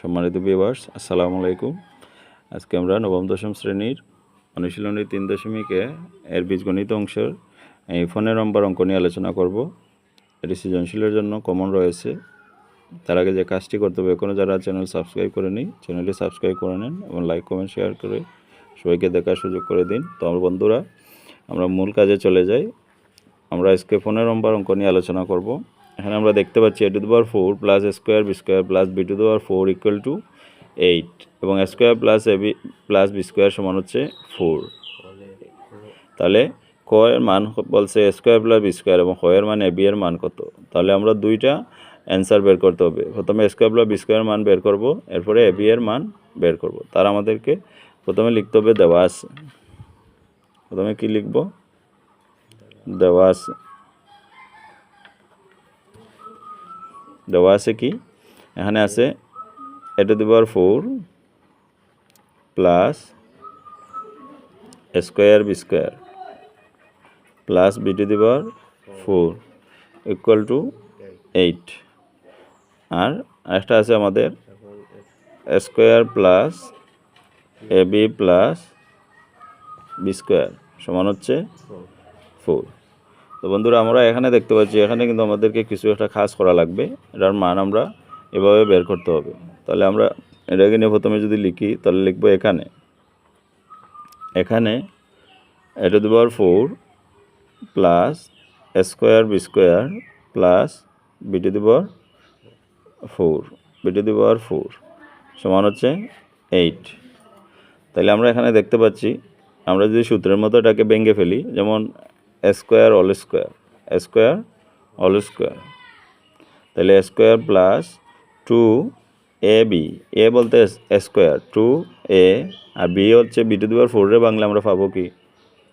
সম্মানিত ভিউয়ার্স আসসালামু আলাইকুম। আজকে আমরা নবম, দশম শ্রেণির অনুশীলনী তিন দশমিকে এর বীজগণিত অংশের এই ফোনের নম্বর অঙ্ক নিয়ে আলোচনা করব। এটি সৃজনশীলের জন্য কমন রয়েছে। তার আগে যে কাজটি করতে হবে এখনও যারা চ্যানেল সাবস্ক্রাইব করেনি চ্যানেলটি সাবস্ক্রাইব করে নেন এবং লাইক কমেন্ট শেয়ার করে সবাইকে দেখার সুযোগ করে দিন। তো আমার বন্ধুরা, আমরা মূল কাজে চলে যাই। আমরা আজকে ফোনের নম্বর অঙ্ক নিয়ে আলোচনা করব। এখানে আমরা দেখতে পাচ্ছি A to the power four plus square B square plus B to the power four equal to eight এবং square plus A B plus B square সমান হচ্ছে ফোর তাহলে ক এর মান বলছে স্কোয়ার প্লাস বি স্কোয়ার এবং এর মান এ বি এর মান কত? তাহলে আমরা দুইটা অ্যান্সার বের করতে হবে। প্রথমে স্কোয়ার প্লাস বি স্কোয়ার মান বের করব, এরপরে এ বি এর মান বের করব। তার আমাদেরকে প্রথমে লিখতে হবে দেওয়া আছে। প্রথমে কি লিখব? দেওয়া আছে। দেওয়া আছে কি? এখানে আছে A to the power four plus square B square plus B to the power four equal to eight. আর একটা আছে আমাদের square plus A B plus B square সমান হচ্ছে ফোর। তো বন্ধুরা, আমরা এখানে দেখতে পাচ্ছি, এখানে কিন্তু আমাদেরকে কিছু একটা খাস করা লাগবে। এটার মান আমরা এভাবে বের করতে হবে। তাহলে আমরা এটাকে নিয়ে প্রথমে যদি লিখি, তাহলে লিখব এখানে। এখানে এটা the power four plus square B square plus B to the power four বিটি দেবার ফোর সমান হচ্ছে এইট। তাহলে আমরা এখানে দেখতে পাচ্ছি, আমরা যদি সূত্রের মতো এটাকে ভেঙে ফেলি, যেমন square all square square all square. তাহলে square plus two A B, A বলতে স্কোয়ার, টু এ, আর বি হচ্ছে বি টু দুবার ফোরের বাংলা আমরা পাবো কি?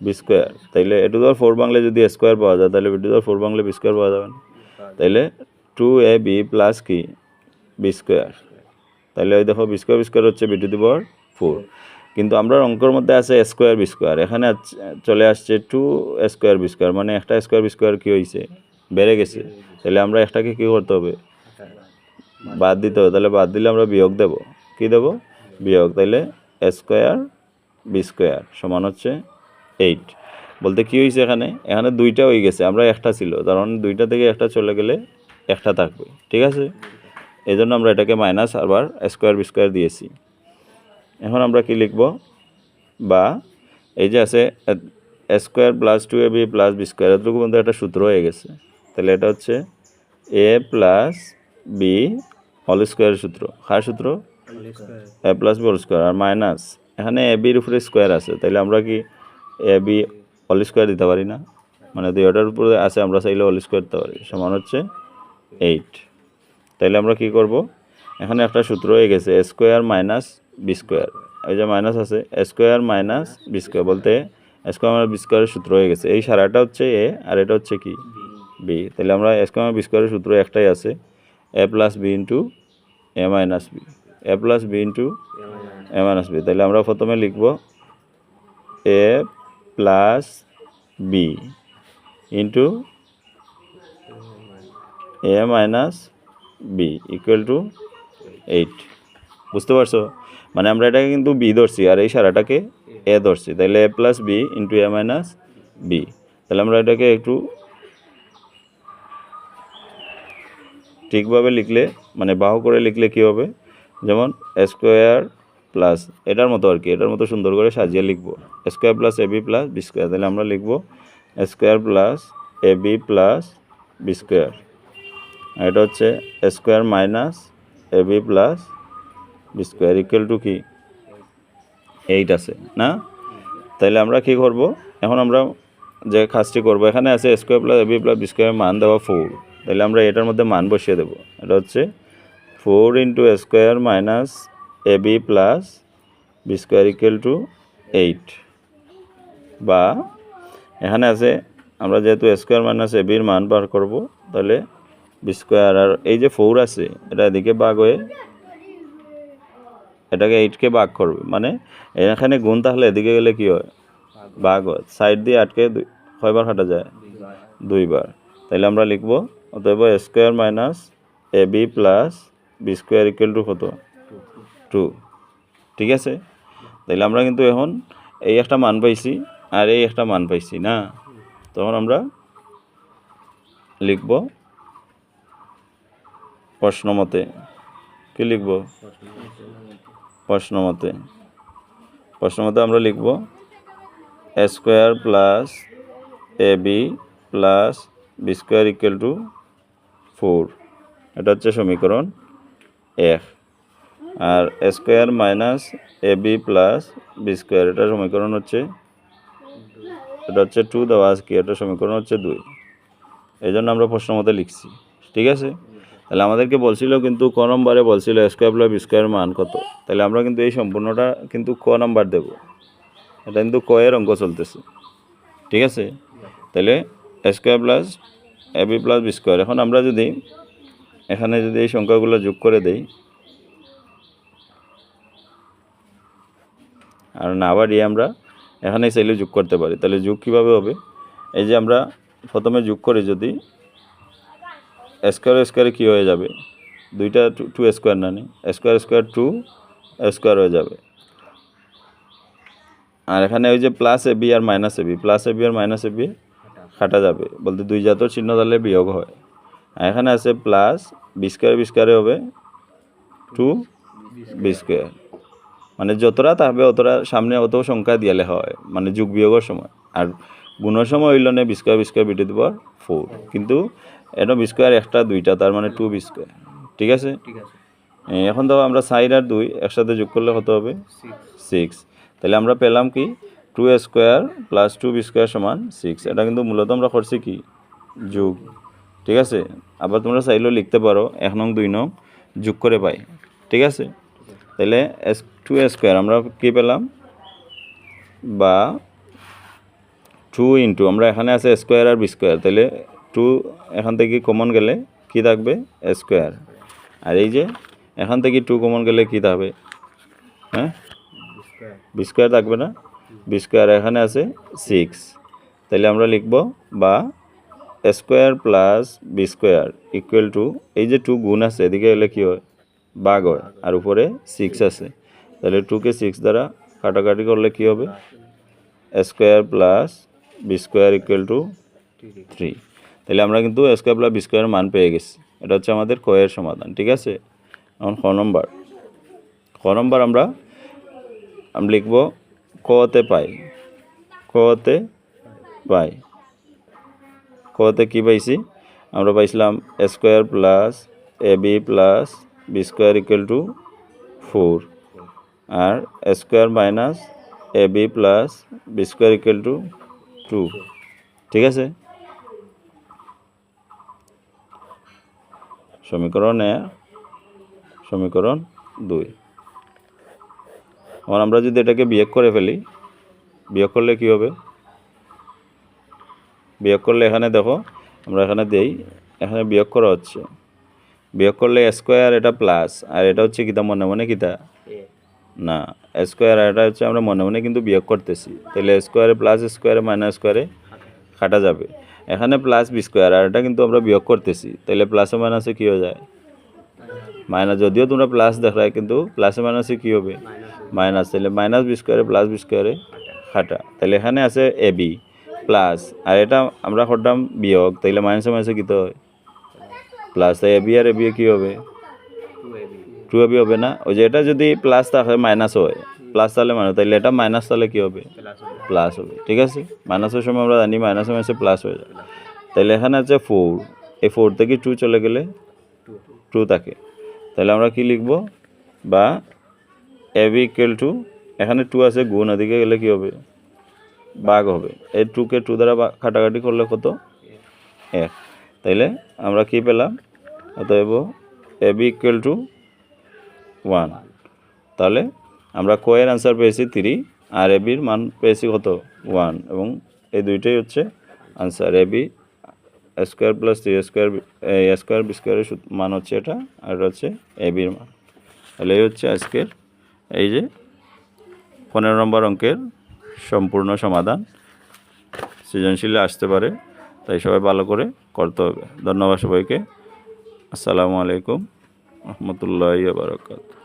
B square. তাইলে এ টু দুবার ফোর বাংলা যদি স্কোয়ার পাওয়া যায়, তাহলে বি টু দুবার ফোর বাংলা বি স্কোয়ার পাওয়া যাবে না। তাইলে টু এ বি প্লাস কি? B square. তাহলে ওই দেখো বি স্কোয়ার বি স্কোয়ার হচ্ছে বি টু দি ফোর। কিন্তু আমরা অঙ্কের মধ্যে আছে স্কোয়ার বি স্কোয়ার এখানে চলে আসছে টু স্কোয়ার বি স্কোয়ার মানে একটা স্কোয়ার বি স্কোয়ার কী হয়েছে বেড়ে গেছে। তাহলে আমরা একটাকে কী করতে হবে? বাদ দিতে হবে। তাহলে বাদ দিলে আমরা বিয়োগ দেব। কি দেব? বিয়োগ। তাইলে স্কোয়ার বি স্কোয়ার সমান হচ্ছে এইট বলতে কি হয়েছে এখানে? এখানে দুইটা হয়ে গেছে। আমরা একটা ছিল। তার মানে দুইটা থেকে একটা চলে গেলে একটা থাকবে। ঠিক আছে? এই জন্য আমরা এটাকে মাইনাস আবার স্কোয়ার বি স্কোয়ার দিয়েছি। এখন আমরা কি লিখব? বা এই যে আছে, A square plus two A B plus B square, এতটুকু মধ্যে একটা সূত্র হয়ে গেছে। তাহলে এটা হচ্ছে A plus B whole square সূত্র। কার সূত্র? A plus B whole square R minus. এখানে এ বির উপরে স্কোয়ার আছে, তাহলে আমরা কি এ বি হোল স্কোয়ার দিতে পারি না? মানে দুইটার উপরে আছে, আমরা চাইলে হোল স্কোয়ার দিতে পারি। সমান হচ্ছে এইট। তাইলে আমরা কি করব? এখানে একটা সূত্র হয়ে গেছে স্কোয়ার মাইনাস বি স্কোয়ার। এই যে মাইনাস আছে স্কোয়ার মাইনাস বি স্কোয়ার বলতে স্কোয়ার মাইনাস বি স্কোয়ারের সূত্র হয়ে গেছে। এই সারাটা হচ্ছে এ আর এটা হচ্ছে কি? বি। তাহলে আমরা স্কোয়ার বি স্কোয়ারের সূত্র একটাই আছে A plus B into A minus B. A plus B into A minus B. তাহলে আমরা প্রথমে লিখব A plus B into A minus B equal to eight. বুঝতে পারছ? মানে আমরা এটাকে কিন্তু বি ধরছি, আর এই সারাটাকে এ ধরছি। তাহলে A plus B into A minus B তাহলে আমরা এটাকে একটু ঠিকভাবে লিখলে মানে বাহু করে লিখলে কী হবে? যেমন স্কোয়ার প্লাস এটার মতো আর কি, এটার মতো সুন্দর করে সাজিয়ে লিখব। Square plus A B plus B square তাহলে আমরা লিখব square plus A B plus B square এটা হচ্ছে square minus A B plus B square equal to কি? এইট আছে, না? তাহলে আমরা কি করব? এখন আমরা যে কাজটি করব, এখানে আছে square plus B plus B square মান দেওয়া ফোর তাহলে আমরা এটার মধ্যে মান বসিয়ে দেবো। এটা হচ্ছে four into square minus A B plus B square equal to eight বা এখানে আছে, আমরা যেহেতু স্কোয়ার মাইনাস এ মান বার করব তাহলে বি স্কোয়ার আর এই যে ফোর আছে, এটা এদিকে বাঘ হয়ে এটাকে এইটকে বাঘ করবে। মানে এখানে গুণ তাহলে এদিকে গেলে কি হয়? বাঘ হয়। সাইড দিয়ে আটকে কয়বার কাটা যায়? দুইবার। তাহলে আমরা লিখব, অতএব square minus A B plus B square equal to কত? টু ঠিক আছে? তাহলে আমরা কিন্তু এখন এই একটা মান পাইছি আর এই একটা মান পাইছি না? তখন আমরা লিখব প্রশ্ন মতে। কি লিখব? প্রশ্ন মতে প্রশ্ন মতে আমরা লিখব a square plus a b plus b square equal to four এটা হচ্ছে সমীকরণ এক। আর a square minus a b plus b square এটা সমীকরণ হচ্ছে এটা হচ্ছে টু দেওয়া আছে কি? এটা সমীকরণ হচ্ছে দুই। এই জন্য আমরা প্রশ্ন মতে লিখছি। ঠিক আছে? তাহলে আমাদেরকে বলছিল কিন্তু ক নম্বরে বলছিল স্কোয়ার প্লাস স্কোয়ার মান কত? তাহলে আমরা কিন্তু এই সম্পূর্ণটা কিন্তু ক নাম্বার দেব। এটা কিন্তু ক এর অঙ্ক চলতেছে। ঠিক আছে? তাহলে square plus a b plus b square এখন আমরা যদি এখানে যদি এই সংখ্যাগুলো যোগ করে দেই, আর না বাড়িয়ে আমরা এখানে চাইলে যোগ করতে পারি। তাহলে যোগ কীভাবে হবে? এই যে আমরা প্রথমে যোগ করি যদি স্কোয়ার স্কোয়ারে কী হয়ে যাবে? দুইটা টু স্কোয়ার না নি? স্কোয়ার স্কোয়ার টু স্কোয়ার হয়ে যাবে। আর এখানে ওই যে plus A b R minus a b plus a b R minus A b কাটা যাবে। বলতে দুই জাতর চিহ্ন তাহলে বিয়োগ হয়। আর এখানে আছে প্লাস বি স্কোয়ার বি স্কোয়ারে হবে টু বি স্কোয়ার মানে যতটা থাকবে অতটা সামনে অত সংখ্যা দিয়ালে হয় মানে যোগ বিয়োগের সময়। আর গুণের সময় হইল না বিস্কোয়ার বিস্কোয়ার বিটে দিব ফোর কিন্তু এটা বিস্কোয়ার একটা দুইটা তার মানে টু বিস্কোয়ার ঠিক আছে? ঠিক আছে। এখন তো আমরা সাইড আর দুই একসাথে যোগ করলে কত হবে? সিক্স তাহলে আমরা পেলাম কি? Two square plus two b square সমান সিক্স এটা কিন্তু মূলত আমরা করছি কি? যোগ। ঠিক আছে? আবার তোমরা চাইলেও লিখতে পারো। এক নং দুই নং যোগ করে পাই। ঠিক আছে? তাহলে এস টু স্কোয়ার আমরা কী পেলাম? বা টু ইন্টু আমরা এখানে আছে স্কোয়ার আর বি স্কোয়ার তাহলে টু এখান থেকে কমন গেলে কি থাকবে? স্কোয়ার আর এই যে এখান থেকে টু কমন গেলে কি থাকবে? হ্যাঁ? বি স্কোয়ার থাকবে না। বি স্কোয়ার এখানে আছে সিক্স তাহলে আমরা লিখব বা square plus b square equal to এই যে টু গুণ আছে, এদিকে এলে কী হয়? বাঘ হয়। আর উপরে সিক্স আছে। তাহলে টুকে সিক্স দ্বারা কাটাকাটি করলে কী হবে? Square plus b square equal to three তাহলে আমরা কিন্তু স্কোয়ার প্লাস বি স্কোয়ার মান পেয়ে গেছি। এটা হচ্ছে আমাদের কয়ের সমাধান, ঠিক আছে? এখন খ নম্বর। খ নম্বর আমরা আমরা লিখব কতে পাই। কতে পাই। কতে কী পাইছি? আমরা পাইছিলাম square plus a b plus b square equal to four R square minus a b plus b square equal to two ঠিক আছে? সমীকরণ এক সমীকরণ দুই। এখন আমরা যদি এটাকে বিয়োগ করে ফেলি বিয়োগ করলে কি হবে? বিয়োগ করলে এখানে দেখো আমরা এখানে দেই এখানে বিয়োগ করা হচ্ছে। বিয়োগ করলে স্কোয়ার এটা প্লাস আর এটা হচ্ছে কিতা মনে মনে কিতা না স্কোয়ার আর এটা হচ্ছে আমরা মনে মনে কিন্তু বিয়োগ করতেছি। তাহলে স্কোয়ারে প্লাস স্কোয়ারে মাইনাস স্কোয়ারে কাটা যাবে। এখানে প্লাস বি স্কোয়ার আর এটা কিন্তু আমরা বিয়োগ করতেছি। তাহলে প্লাসে মাইনাসে কী হয়ে যায়? মাইনাস যদিও তোমরা প্লাস দেখায়, কিন্তু প্লাসে মাইনাসে কী হবে? মাইনাস মাইনাস তাহলে মাইনাস বি স্কোয়ারে প্লাস বি স্কোয়ারে খাটা। তাহলে এখানে আছে এ বি প্লাস আর এটা আমরা করতাম বিয়োগ, তাইলে মাইনাসে মাইনাসে কী হয়? প্লাস তাই এ বি আর এ বি কী হবে? Two a b two a b হবে না? ওই যে এটা যদি প্লাস থাকে মাইনাস হয়। প্লাস তাহলে মাইনাস তাহলে এটা মাইনাস তাহলে কী হবে? প্লাস হবে, ঠিক আছে? মাইনাসের সময় আমরা জানি মাইনাসে মাইনাসে প্লাস হয়ে যায়। তাহলে এখানে আছে ফোর এই ফোর থেকে টু চলে গেলে টু থাকে। তাহলে আমরা কি লিখব? বা এ বি ইকুয়াল টু এখানে টু আছে, গুণ ওদিকে গেলে কী হবে? বাঘ হবে। এই টুকে টু দ্বারা কাটাকাটি করলে কত? এক। তাইলে আমরা কি পেলাম? অতএব a b equal to one তাহলে আমরা কোয়ের অ্যান্সার পেয়েছি থ্রি আর এবির মান পেয়েছি কত? ওয়ান এবং এই দুইটাই হচ্ছে answer a b square plus three square square b স্কোয়ারের মান হচ্ছে এটা, আর হচ্ছে এ বির মান। তাহলে এই হচ্ছে আজকের, এই যে পনেরো নম্বর অঙ্কের সম্পূর্ণ সমাধান। সৃজনশীলে আসতে পারে, তাই সবাই ভালো করে করতে হবে। ধন্যবাদ সবাইকে। আসসালামু আলাইকুম। রহমতুল্লাহ বারকাত